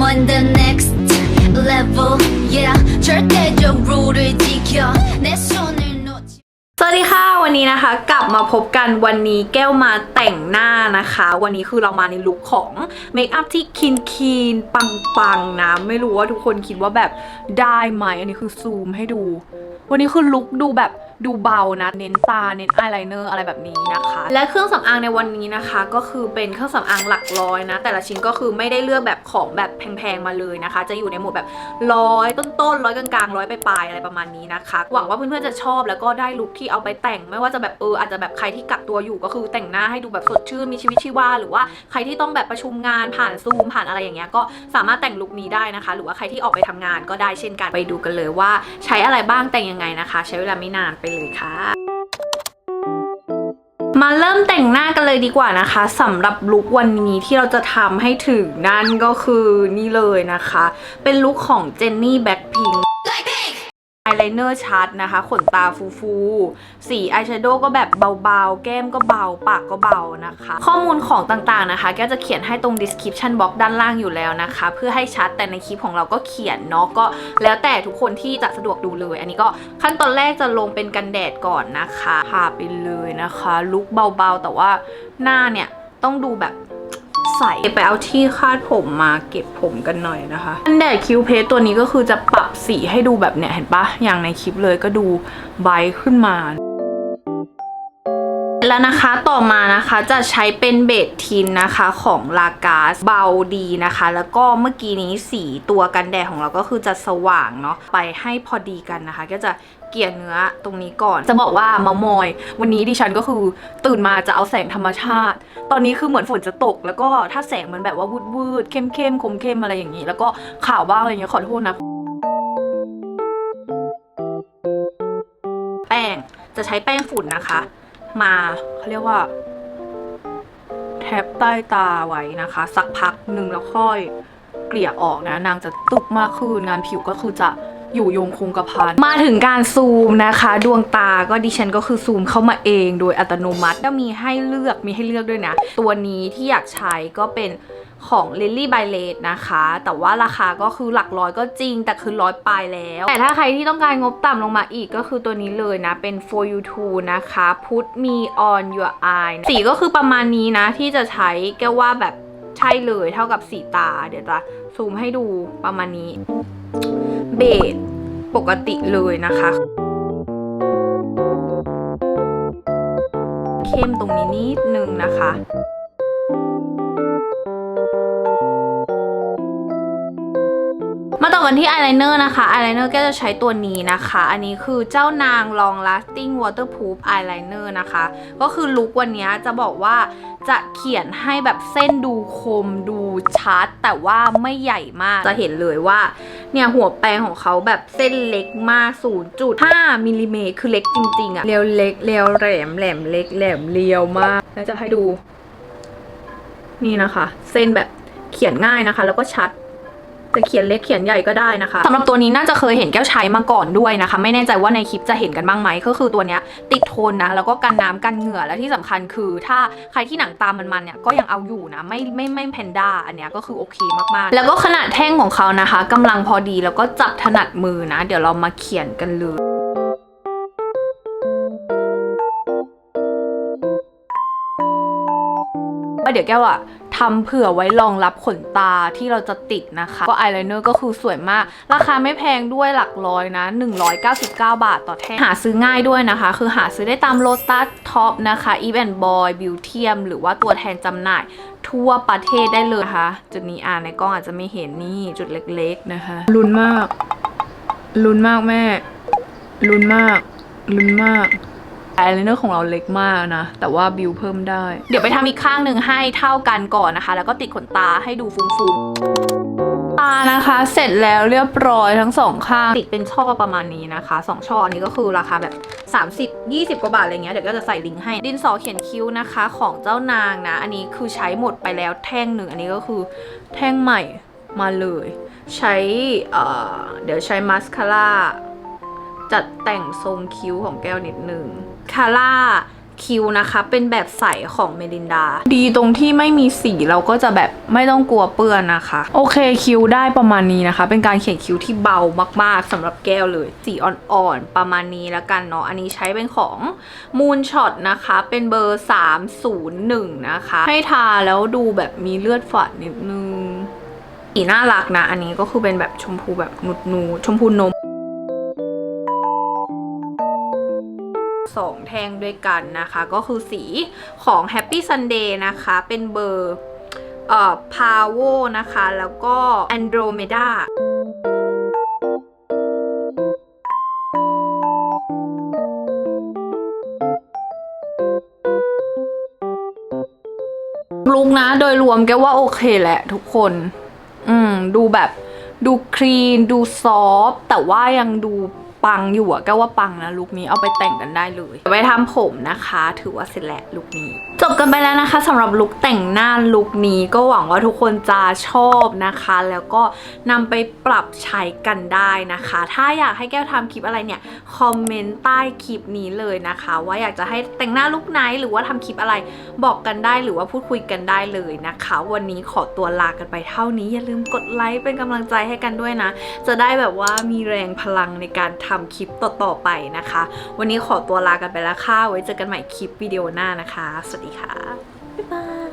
on the next level yeah 절대적 룰을 지켜 내 손을 놓지 สวัสดีค่ะวันนี้นะคะ กลับมาพบกันวันนี้แก้วมาแต่งหน้านะคะ วันนี้คือเรามาในลุคของเมคอัพที่คีนคีนปังปังๆนะ ไม่รู้ว่าทุกคนคิดว่าแบบได้ไหมอันนี้คือซูมให้ดู วันนี้คือลุคดูแบบ ดูเบานะ เน้นตา เน้นอายไลเนอร์อะไรแบบนี้นะคะ และเครื่องสำอางในวันนี้นะคะ ก็คือเป็นเครื่องสำอางหลักร้อยนะ แต่ละชิ้นก็คือไม่ได้เลือกแบบของแบบแพงๆมาเลยนะคะ จะอยู่ในหมวดแบบร้อยต้นๆร้อยกลางๆร้อยปลายๆอะไรประมาณนี้นะคะ หวังว่าเพื่อนๆจะชอบแล้วก็ได้ลุคที่เอาไปแต่ง ไม่ว่าจะแบบเอออาจจะแบบใครที่กักตัวอยู่ก็คือแต่งหน้าให้ดูแบบสดชื่นมีชีวิตชีวาหรือว่าใครที่ต้องแบบประชุมงานผ่านซูมผ่านอะไรอย่างเงี้ยก็สามารถแต่งลุคนี้ได้นะคะ หรือว่าใครที่ออกไปทำงานก็ได้เช่นกันไปดูกันเลยว่า ใช้อะไรบ้างแต่งยังไงนะคะ ใช้เวลาไม่นานไปเลยค่ะ มาเริ่มแต่งหน้ากันเลยดีกว่านะคะสำหรับลุควันนี้ที่เราจะทำให้ถึงนั่นก็คือนี่เลยนะคะ เป็นลุคของเจนนี่แบ็คพิง อายไลเนอร์ชัดนะคะ ขนตาฟูฟูๆ สีอายแชโดว์ก็แบบเบาๆ แก้มก็เบา ปากก็เบานะคะ ข้อมูลของต่างๆนะคะ แก็จะเขียนให้ตรง description box ด้านล่างอยู่แล้วนะคะ เพื่อให้ชัดแต่ในคลิปของเราก็เขียนเนาะก็แล้วแต่ทุกคนที่จะสะดวกดูเลย อันนี้ก็ขั้นตอนแรกจะลงเป็นกันแดดก่อนนะคะทาไปเลยนะคะ ลุคเบาๆ แต่ว่าหน้าเนี่ยต้องดูแบบ ใสไปเอาที่คาดผมมาเก็บผมกันหน่อยนะคะกันแดดคิวเพสตัวนี้ก็คือจะปรับสีให้ดูแบบเนี้ยเห็นปะอย่างในคลิปเลยก็ดูไบขึ้นมา แล้วนะคะต่อมานะคะจะใช้เป็นเบสทินนะคะของลากาสเบาดีนะคะ แล้วก็เมื่อกี้นี้สีตัวกันแดดของเราก็คือจะสว่างเนาะไปให้พอดีกันนะคะ ก็จะเกลี่ยเนื้อตรงนี้ก่อน จะบอกว่ามามอย วันนี้ดิฉันก็คือตื่นมาจะเอาแสงธรรมชาติ ตอนนี้คือเหมือนฝนจะตก แล้วก็ถ้าแสงมันแบบว่าวืดวืดๆเข้มเข้มคมเข้มอะไรอย่างนี้ แล้วก็ข่าวบ้างอะไรอย่างเงี้ยขอโทษนะแป้งจะใช้แป้งฝุ่นนะคะ มาเขาเรียกว่า แทบใต้ตาไว้นะคะ สักพักหนึ่งแล้วค่อยเกลี่ยออกนะ นางจะตุกมากขึ้นงานผิวก็คือจะอยู่ยงคงกระพัน มาถึงการซูมนะคะ ดวงตาก็ดิฉันก็คือซูมเข้ามาเองโดยอัตโนมัติก็มีให้เลือกมีให้เลือกด้วยนะ ตัวนี้ที่อยากใช้ก็เป็น ของ Lily by l a d นะคะ แต่ว่าราคาก็คือหลักร้อยก็จริง แต่คือร้อยปลายแล้ว แต่ถ้าใครที่ต้องการงบต่ำลงมาอีกก็คือตัวนี้เลยนะ เป็น for you to นะคะ put me on your eye สีก็คือประมาณนี้นะ ที่จะใช้แก้วว่าแบบใช่เลยเท่ากับสีตา เดี๋ยวจะซูมให้ดูประมาณนี้ เบสปกติเลยนะคะ เข้มตรงนี้นิดนึงนะคะ มาต่อกันที่อายไลเนอร์นะคะอายไลเนอร์ก็จะใช้ตัวนี้นะคะ อันนี้คือเจ้านาง long lasting waterproof eyeliner นะคะ ก็คือลุควันนี้จะบอกว่าจะเขียนให้แบบเส้นดูคมดูชัด แต่ว่าไม่ใหญ่มากจะเห็นเลยว่า เนี่ยหัวแปรงของเขาแบบเส้นเล็กมาก 0.5มิลลิเมตรคือเล็กจริงๆอะเรียวเล็กเรียวแหลมแหลมเล็กแหลมเรียวมาก แล้วจะให้ดู นี่นะคะ เส้นแบบเขียนง่ายนะคะ แล้วก็ชัด จะเขียนเล็กเขียนใหญ่ก็ได้นะคะสำหรับตัวนี้น่าจะเคยเห็นแก้วใช้มาก่อนด้วยนะคะ ไม่แน่ใจว่าในคลิปจะเห็นกันบ้างไหมก็คือตัวเนี้ยติดทนนะแล้วก็กันน้ำกันเหงื่อและที่สำคัญคือ ถ้าใครที่หนังตามันๆเนี่ยก็ยังเอาอยู่นะไม่ไม่ไม่แพนด้าอันเนี้ยก็คือโอเคมากๆ แล้วก็ขนาดแท่งของเขานะคะกำลังพอดีแล้วก็จับถนัดมือนะ เดี๋ยวเรามาเขียนกันเลยว่าเดี๋ยวแก้วอะ ทำเผื่อไว้รองรับขนตาที่เราจะติดนะคะ ก็อายไลเนอร์ก็คือสวยมาก ราคาไม่แพงด้วยหลักร้อยนะ 199 บาทต่อแท่งหาซื้อง่ายด้วยนะคะ คือหาซื้อได้ตามโ o ตัสท็อปนะคะ e v e n Boy Beautium หรือว่าตัวแทนจำหน่ายทั่วประเทศได้เลยนะคะจุดนี้อ่านในกล้องอาจจะไม่เห็นนี่จุดเล็กๆนะคะลุ้นมากลุ้นมากแม่ลุ้นมากลุ้นมาก อายไลเนอร์ของเราเล็กมากนะ แต่ว่าบิวเพิ่มได้ เดี๋ยวไปทำอีกข้างหนึ่งให้เท่ากันก่อนนะคะ แล้วก็ติดขนตาให้ดูฟุ้งๆ ตานะคะ เสร็จแล้วเรียบร้อยทั้งสองข้าง ติดเป็นช่อประมาณนี้นะคะสองช่ออันนี้ก็คือราคาแบบ 30 20 กว่าบาทอะไรเงี้ย เดี๋ยวก็จะใส่ลิงก์ให้ ดินสอเขียนคิ้วนะคะของเจ้านางนะ อันนี้คือใช้หมดไปแล้วแท่งหนึ่ง อันนี้ก็คือแท่งใหม่มาเลย ใช้เเดี๋ยวใช้มาสคาร่าจัดแต่งทรงคิ้วของแก้วนิดนึง คาร่าคิวนะคะ เป็นแบบใสของเมลินดา ดีตรงที่ไม่มีสีเราก็จะแบบไม่ต้องกลัวเปื้อนนะคะ โอเคคิวได้ประมาณนี้นะคะ เป็นการเขียนคิ้วที่เบามากๆสำหรับแก้วเลย สีอ่อนๆ ประมาณนี้แล้วกันเนาะอันนี้ใช้เป็นของ Moon Shot นะคะ เป็นเบอร์ 301 นะคะ ให้ทาแล้วดูแบบมีเลือดฝาดนิดนึงสีน่ารักนะ อันนี้ก็คือเป็นแบบชมพูแบบนุดนูชมพูนม สองแท่งด้วยกันนะคะ ก็คือสีของ Happy Sunday นะคะ เป็นเบอร์เอ่อ Power นะคะ แล้วก็ Andromeda ลุกนะ โดยรวมแกว่าโอเคแหละทุกคน อืม ดูแบบดูคลีน ดูซอฟต์แต่ว่ายังดู ปังอยู่อะแกว่าปังนะลุคนี้เอาไปแต่งกันได้เลยไปทำผมนะคะ ถือว่าเสร็จแล้วลุคนี้ จบกันไปแล้วนะคะสำหรับลุคแต่งหน้าลุคนี้ก็หวังว่าทุกคนจะชอบนะคะ แล้วก็นำไปปรับใช้กันได้นะคะ ถ้าอยากให้แก้วทำคลิปอะไรเนี่ยคอมเมนต์ใต้คลิปนี้เลยนะคะ ว่าอยากจะให้แต่งหน้าลุคไหนหรือว่าทำคลิปอะไรบอกกันได้หรือว่าพูดคุยกันได้เลยนะคะ วันนี้ขอตัวลากันไปเท่านี้อย่าลืมกดไลค์เป็นกำลังใจให้กันด้วยนะ จะได้แบบว่ามีแรงพลังในการททำคลิปต่อๆไปนะคะ วันนี้ขอตัวลากันไปแล้วค่ะ ไว้เจอกันใหม่คลิปวิดีโอหน้านะคะ สวัสดีค่ะ บ๊ายบาย